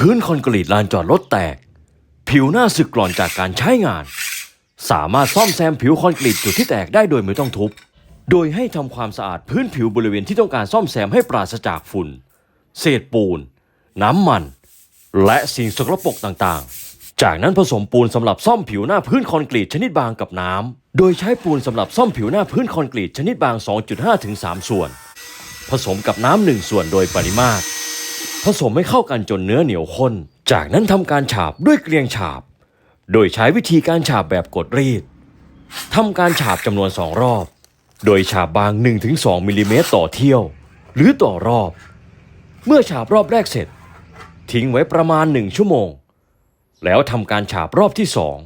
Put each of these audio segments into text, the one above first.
พื้นคอนกรีตลานจอดรถแตก ผิวหน้าสึกกร่อนจากการใช้งาน สามารถซ่อมแซมผิวคอนกรีตจุดที่แตกได้โดยไม่ต้องทุบ โดยให้ทำความสะอาดพื้นผิวบริเวณที่ต้องการซ่อมแซมให้ปราศจากฝุ่น เศษปูน น้ำมัน และสิ่งสกปรกต่างๆ จากนั้นผสมปูนสำหรับซ่อมผิวหน้าพื้นคอนกรีตชนิดบางกับน้ำ โดยใช้ปูนสำหรับซ่อมผิวหน้าพื้นคอนกรีตชนิดบาง 2.5ถึง3ส่วน ผสมกับน้ำหนึ่งส่วนโดยปริมาตร ผสมให้เข้ากันจนเนื้อเหนียวข้น จากนั้นทำการฉาบด้วยเกลียงฉาบ โดยใช้วิธีการฉาบแบบกดรีดทำการฉาบจำนวนสองรอบ โดยฉาบบาง 1-2มิลลิเมตรต่อเที่ยว หรือต่อรอบ เมื่อฉาบรอบแรกเสร็จ ทิ้งไว้ประมาณหนึ่งชั่วโมง แล้วทำการฉาบรอบที่สอง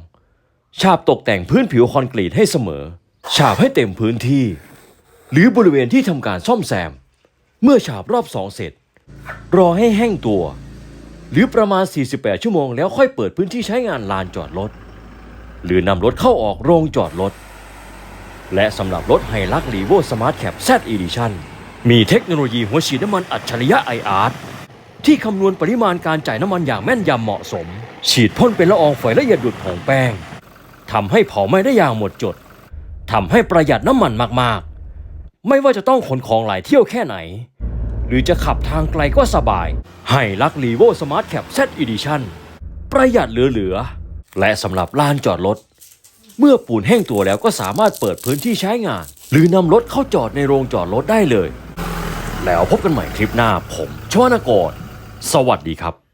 ฉาบตกแต่งพื้นผิวคอนกรีตให้เสมอ ฉาบให้เต็มพื้นที่ หรือบริเวณที่ทำการซ่อมแซม เมื่อฉาบรอบสองเสร็จ รอให้แห้งตัว หรือประมาณ 48 ชั่วโมงแล้วค่อยเปิดพื้นที่ใช้งานลานจอดรถ หรือนำรถเข้าออกโรงจอดรถ และสำหรับรถไฮลักรีโวสมาร์ทแคป Z Edition มีเทคโนโลยีหัวฉีดน้ำมันอัจฉริยะ IR ที่คำนวณปริมาณการจ่ายน้ำมันอย่างแม่นยำเหมาะสม ฉีดพ่นเป็นละอองฝอยละเอียดดุดผงแป้งทำให้เผาไหม้ได้อย่างหมดจดทำให้ประหยัดน้ำมันมากๆ ไม่ว่าจะต้องขนของหลายเที่ยวแค่ไหน หรือจะขับทางไกลก็สบาย ให้ลักลีโวสมาร์ทแคป Z Edition ประหยัดเหลือๆ และสำหรับลานจอดรถ เมื่อปูนแห้งตัวแล้วก็สามารถเปิดพื้นที่ใช้งาน หรือนำรถเข้าจอดในโรงจอดรถได้เลย แล้วพบกันใหม่คลิปหน้าผมชวนกรสวัสดีครับ